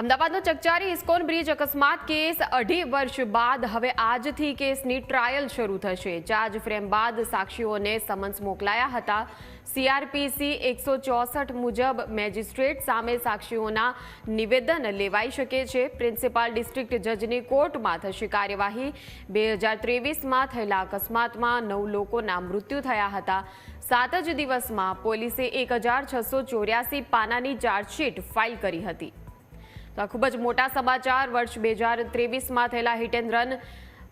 અમદાવાદનો ચકચારી ISKCON bridge અકસ્માત case અઢી વર્ષ બાદ હવે આજથી કેસની ટ્રાયલ શરૂ થશે. ચાર્જ ફ્રેમ બાદ સાક્ષીઓને સમન્સ મોકલાયા હતા. સીઆરપીસી એકસો ચોસઠ મુજબ મેજિસ્ટ્રેટ સામે સાક્ષીઓના નિવેદન લેવાઈ શકે છે. પ્રિન્સિપાલ ડિસ્ટ્રિક્ટ જજની કોર્ટમાં થશે કાર્યવાહી. બે હજાર ત્રેવીસમાં થયેલા અકસ્માતમાં નવ લોકોના મૃત્યુ થયા હતા. સાત જ દિવસમાં પોલીસે એક હજાર છસો ચોર્યાસી પાનાની ચાર્જશીટ ફાઇલ કરી હતી. તો આ ખૂબ જ મોટા સમાચાર. વર્ષ બે હજાર ત્રેવીસમાં થયેલા હિટ એન્ડ રન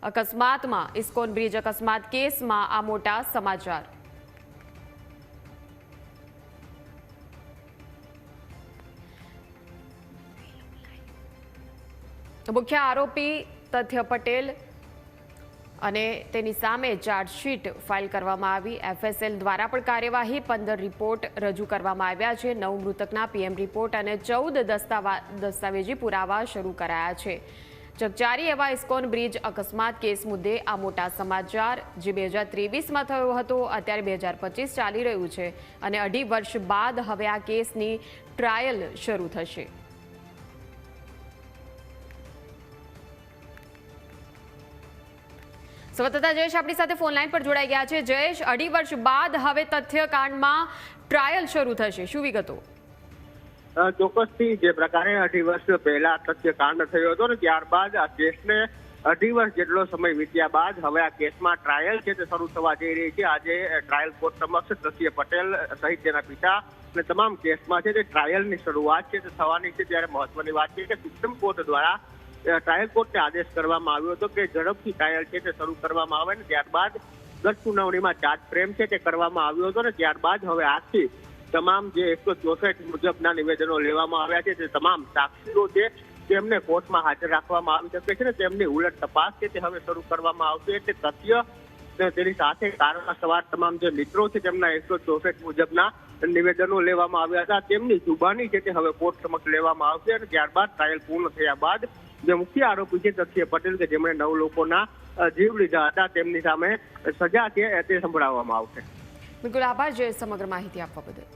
અકસ્માતમાં, ઇસ્કોન બ્રિજ અકસ્માત કેસમાં આ મોટા સમાચાર. મુખ્ય આરોપી તથ્ય પટેલ અને તેની સામે ચાર્જશીટ ફાઇલ કરવામાં આવી. એફએસએલ દ્વારા પણ કાર્યવાહી, પંદર રિપોર્ટ રજૂ કરવામાં આવ્યા છે. નવ મૃતકના પીએમ રિપોર્ટ અને ચૌદ દસ્તાવા, દસ્તાવેજી પુરાવા શરૂ કરાયા છે. ચકચારી એવા ઇસ્કોન બ્રિજ અકસ્માત કેસ મુદ્દે આ મોટા સમાચાર, જે બે હજાર ત્રેવીસમાં થયો હતો, અત્યારે બે હજાર પચીસ ચાલી રહ્યું છે અને અઢી વર્ષ બાદ હવે આ કેસની ટ્રાયલ શરૂ થશે. સંવાદદાતા જયેશ આપણી સાથે ફોન લાઈન પર જોડાઈ ગયા છે. જયેશ, અઢી વર્ષ બાદ હવે તથ્યકાંડમાં ટ્રાયલ શરૂ થશે. શું વિગતો? ચોક્કસથી જે પ્રકારે અઢી વર્ષ પહેલા સત્યકાંડ થયો હતો ને ત્યારબાદ આ કેસને અઢી વર્ષ જેટલો સમય વીત્યા બાદ હવે આ કેસમાં ટ્રાયલ છે તે શરૂ થવા જઈ રહી છે. આજે ટ્રાયલ કોર્ટ સમક્ષ દ્રશ્ય પટેલ સહિત તેના પિતા અને તમામ કેસમાં છે તે ટ્રાયલની શરૂઆત છે તે થવાની છે. ત્યારે મહત્વની વાત છે કે સુપ્રીમ કોર્ટ દ્વારા ટ્રાયલ કોર્ટને આદેશ કરવામાં આવ્યો હતો કે ઝડપથી ટ્રાયલ છે તે શરૂ કરવામાં આવે ને ત્યારબાદ ગત સુનાવણીમાં ચાર્જ ફ્રેમ છે તે કરવામાં આવ્યો હતો ને ત્યારબાદ હવે આજથી તમામ જે એકસો ચોસઠ મુજબના નિવેદનો લેવામાં આવ્યા છે તે તમામ સાક્ષીઓ છે તેમને કોર્ટમાં હાજર રાખવામાં આવી શકે છે ને તેમની ઉલટ તપાસ છે તે હવે શરૂ કરવામાં આવશે એટલે તથ્ય તેની સાથે કારમાં સવાર તમામ જે મિત્રો છે તેમના એકસો ચોસઠ મુજબના નિવેદનો લેવામાં આવ્યા હતા. તેમની જુબાની છે તે હવે કોર્ટ સમક્ષ લેવામાં આવશે અને ત્યારબાદ ટ્રાયલ પૂર્ણ થયા બાદ જે મુખ્ય આરોપી છે તથ્ય પટેલ કે જેમણે નવ લોકોના જીવ લીધા હતા, તેમની સામે સજા છે તે સંભળાવવામાં આવશે. બિલકુલ આભાર જે સમગ્ર માહિતી આપવા બદલ.